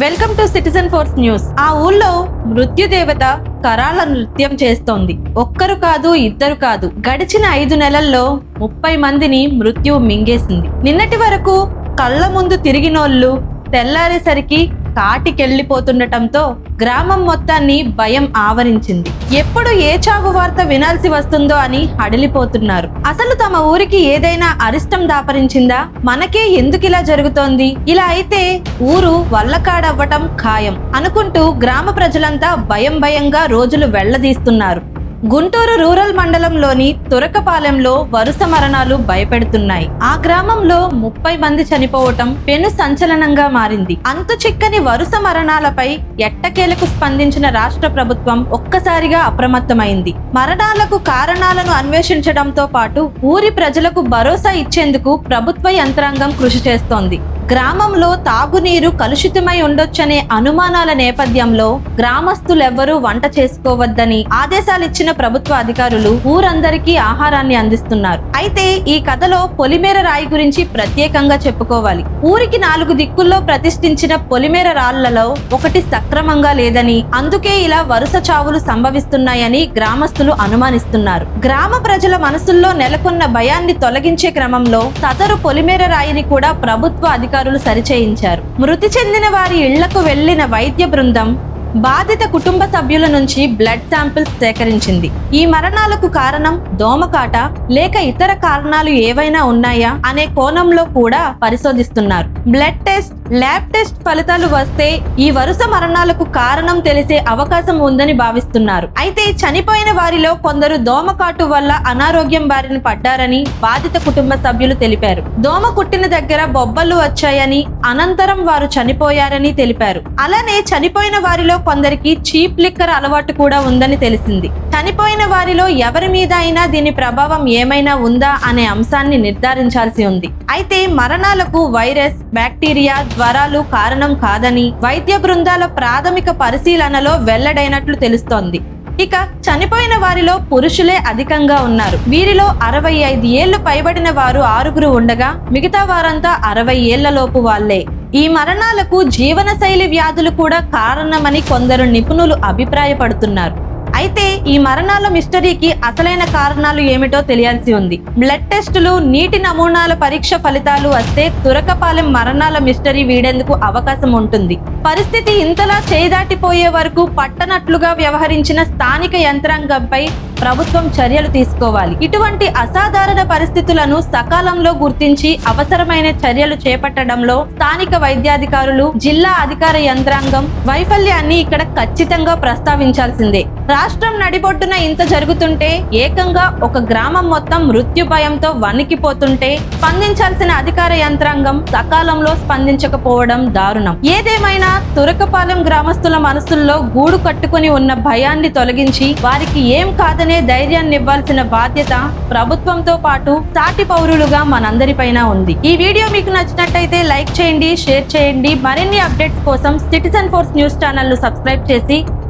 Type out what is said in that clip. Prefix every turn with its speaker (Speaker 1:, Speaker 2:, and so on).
Speaker 1: Welcome to Citizen Force News. ఆ ఊళ్ళో మృత్యుదేవత కరాల నృత్యం చేస్తోంది. ఒక్కరు కాదు ఇద్దరు కాదు. గడిచిన ఐదు నెలల్లో ముప్పై మందిని మృత్యువు మింగేసింది. నిన్నటి వరకు కళ్ళ ముందు తిరిగినోళ్ళు తెల్లారేసరికి కాటికెళ్ళిపోతుండటంతో గ్రామం మొత్తాన్ని భయం ఆవరించింది. ఎప్పుడు ఏ చావు వార్త వినాల్సి వస్తుందో అని అడిలిపోతున్నారు. అసలు తమ ఊరికి ఏదైనా అరిష్టం దాపరించిందా? మనకే ఎందుకు ఇలా జరుగుతోంది? ఇలా అయితే ఊరు వల్లకాడవ్వటం ఖాయం అనుకుంటూ గ్రామ ప్రజలంతా భయం భయంగా రోజులు వెళ్ళదీస్తున్నారు. గుంటూరు రూరల్ మండలంలోని తురకపాలెంలో వరుస మరణాలు భయపెడుతున్నాయి. ఆ గ్రామంలో ముప్పై మంది చనిపోవటం పెను సంచలనంగా మారింది. అంతు చిక్కని వరుస మరణాలపై ఎట్టకేలకు స్పందించిన రాష్ట్ర ప్రభుత్వం ఒక్కసారిగా అప్రమత్తమైంది. మరణాలకు కారణాలను అన్వేషించడంతో పాటు ఊరి ప్రజలకు భరోసా ఇచ్చేందుకు ప్రభుత్వ యంత్రాంగం కృషి చేస్తోంది. గ్రామంలో తాగునీరు కలుషితమై ఉండొచ్చనే అనుమానాల నేపథ్యంలో గ్రామస్తులెవ్వరూ వంట చేసుకోవద్దని ఆదేశాలిచ్చిన ప్రభుత్వ అధికారులు ఊరందరికీ ఆహారాన్ని అందిస్తున్నారు. అయితే ఈ కథలో పొలిమేర రాయి గురించి ప్రత్యేకంగా చెప్పుకోవాలి. ఊరికి నాలుగు దిక్కుల్లో ప్రతిష్ఠించిన పొలిమేర రాళ్ళలో ఒకటి సక్రమంగా లేదని అందుకే ఇలా వరుస చావులు సంభవిస్తున్నాయని గ్రామస్తులు అనుమానిస్తున్నారు. గ్రామ ప్రజల మనసుల్లో నెలకొన్న భయాన్ని తొలగించే క్రమంలో సదరు పొలిమేర రాయిని కూడా ప్రభుత్వ అధికారులు సరిచేయించారు. మృతి చెందిన వారి ఇళ్ళకు వెళ్ళిన వైద్య బృందం బాధిత కుటుంబ సభ్యుల నుంచి బ్లడ్ శాంపిల్స్ సేకరించింది. ఈ మరణాలకు కారణం దోమకాట లేక ఇతర కారణాలు ఏవైనా ఉన్నాయా అనే కోణంలో కూడా పరిశోధిస్తున్నారు. బ్లడ్ టెస్ట్ ల్యాబ్ టెస్ట్ ఫలితాలు వస్తే ఈ వరుస మరణాలకు కారణం తెలిసే అవకాశం ఉందని భావిస్తున్నారు. అయితే చనిపోయిన వారిలో కొందరు దోమకాటు వల్ల అనారోగ్యం బారిన పడ్డారని బాధిత కుటుంబ సభ్యులు తెలిపారు. దోమ కుట్టిన దగ్గర బొబ్బలు వచ్చాయని అనంతరం వారు చనిపోయారని తెలిపారు. అలానే చనిపోయిన వారిలో కొందరికి చీప్ లిక్కర్ అలవాటు కూడా ఉందని తెలిసింది. చనిపోయిన వారిలో ఎవరి మీద అయినా దీని ప్రభావం ఏమైనా ఉందా అనే అంశాన్ని నిర్ధారించాల్సి ఉంది. అయితే మరణాలకు వైరస్ బ్యాక్టీరియా జ్వరాలు కారణం కాదని వైద్య బృందాల ప్రాథమిక పరిశీలనలో వెల్లడైనట్లు తెలుస్తోంది. ఇక చనిపోయిన వారిలో పురుషులే అధికంగా ఉన్నారు. వీరిలో అరవై ఐదు ఏళ్ళు పైబడిన వారు ఆరుగురు ఉండగా మిగతా వారంతా అరవై ఏళ్ళలోపు వాళ్ళే. ఈ మరణాలకు జీవనశైలి వ్యాధులు కూడా కారణమని కొందరు నిపుణులు అభిప్రాయపడుతున్నారు. అయితే ఈ మరణాల మిస్టరీకి అసలైన కారణాలు ఏమిటో తెలియాల్సి ఉంది. బ్లడ్ టెస్టులు నీటి నమూనాల పరీక్ష ఫలితాలు వస్తే తురకపాలెం మరణాల మిస్టరీ వీడేందుకు అవకాశం ఉంటుంది. పరిస్థితి ఇంతలా చేదాటిపోయే వరకు పట్టనట్లుగా వ్యవహరించిన స్థానిక యంత్రాంగంపై ప్రభుత్వం చర్యలు తీసుకోవాలి. ఇటువంటి అసాధారణ పరిస్థితులను సకాలంలో గుర్తించి అవసరమైన చర్యలు చేపట్టడంలో స్థానిక వైద్యాధికారులు జిల్లా అధికార యంత్రాంగం వైఫల్యాన్ని ఇక్కడ ఖచ్చితంగా ప్రస్తావించాల్సిందే. రాష్ట్రం నడిబొట్టున ఇంత జరుగుతుంటే ఏకంగా ఒక గ్రామం మొత్తం మృత్యు భయంతో వణికిపోతుంటే స్పందించాల్సిన అధికార యంత్రాంగం సకాలంలో స్పందించకపోవడం దారుణం. ఏదేమైనా తురకపాలెం గ్రామస్తుల మనసుల్లో గూడు కట్టుకుని ఉన్న భయాన్ని తొలగించి వారికి ఏం కాదనే ధైర్యాన్ని ఇవ్వాల్సిన బాధ్యత ప్రభుత్వంతో పాటు సాటి పౌరులుగా మనందరిపైన ఉంది. ఈ వీడియో మీకు నచ్చినట్టయితే లైక్ చేయండి షేర్ చేయండి. మరిన్ని అప్డేట్స్ కోసం సిటిజన్ ఫోర్స్ న్యూస్ ఛానల్ను సబ్స్క్రైబ్ చేసి